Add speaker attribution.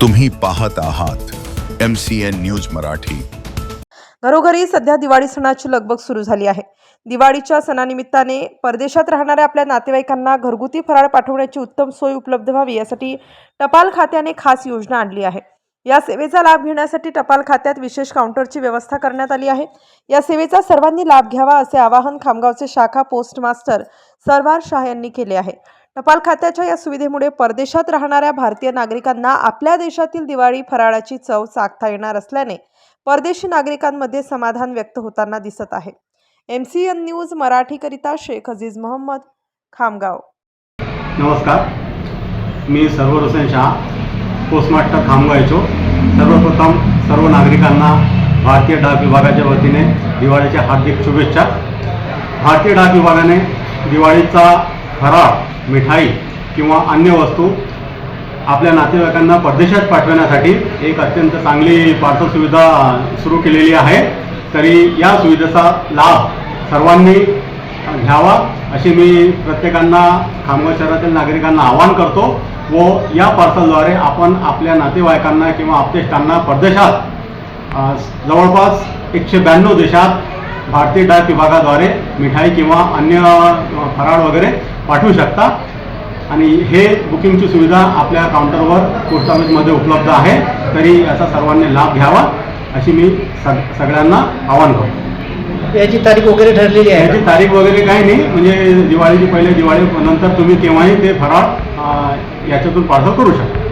Speaker 1: तुम्ही पाहत आहात M C N news Marathi.
Speaker 2: घरोघरी सध्या दिवाळी सणाची लगबग सुरू झाली आहे. दिवाळीच्या सणानिमित्ताने परदेशात राहणाऱ्या आपल्या नातेवाईकांना घरगुती फराळ पाठवण्याची उत्तम सोय उपलब्ध व्हावी यासाठी टपाल खात्याने खास योजना आणली आहे. या सेवेचा लाभ घेण्यासाठी टपाल खात्यात विशेष काउंटरची व्यवस्था करण्यात आली आहे. या सेवेचा सर्वांनी लाभ घ्यावा असे आवाहन खामगावचे शाखा पोस्ट मास्टर सरवार शाह यांनी केले आहे. टपाल खात्याच्या या सुविधेमुळे परदेशात राहणाऱ्या भारतीय नागरिकांना आपल्या देशातील दिवाळी फराळाची चव चाखता येणार असल्याने परदेशी नागरिकांमध्ये समाधान व्यक्त होताना दिसत आहे. एम सी एन न्यूज मराठीकरिता शेख अजीज मोहम्मद खामगाव.
Speaker 3: नमस्कार. मी सर्व हुसेन शाह पोस्टमास्टर खामगाव येचो सर्वप्रथम सर्व नागरिकांना भारतीय डाक विभागाच्या वतीने दिवाळीच्या हार्दिक शुभेच्छा. भारतीय डाक विभागाने दिवाळीचा फराळ मिठाई किंवा अन्य वस्तू आपल्या नातेवाईकांना परदेशात पाठवण्यासाठी एक अत्यंत चांगली पार्सल सुविधा सुरू केलेली आहे. तरी या सुविधेचा लाभ सर्वांनी घ्यावा अशी मी प्रत्येकांना खामगाव शहरातील नागरिकांना आवाहन करतो व या पार्सलद्वारे आपण आपल्या नातेवाईकांना किंवा आपतेष्टांना परदेशात जवळपास एकशे ब्याण्णव देशात भारतीय डाक विभागाद्वारे मिठाई किंवा अन्य फराळ वगैरे पाठवू शकता. आणि हे बुकिंगची सुविधा आपल्या काउंटरवर पोस्ट ऑफिसमध्ये उपलब्ध आहे. तरी याचा सर्वांनी लाभ घ्यावा अशी मी सग सगळ्यांना आवाहन करतो.
Speaker 4: याची तारीख वगैरे ठरलेली आहे
Speaker 3: याची तारीख वगैरे काही नाही. म्हणजे दिवाळीची पहिले दिवाळी नंतर तुम्ही केव्हाही ते फराळ याच्यातून पार्सल करू शकता.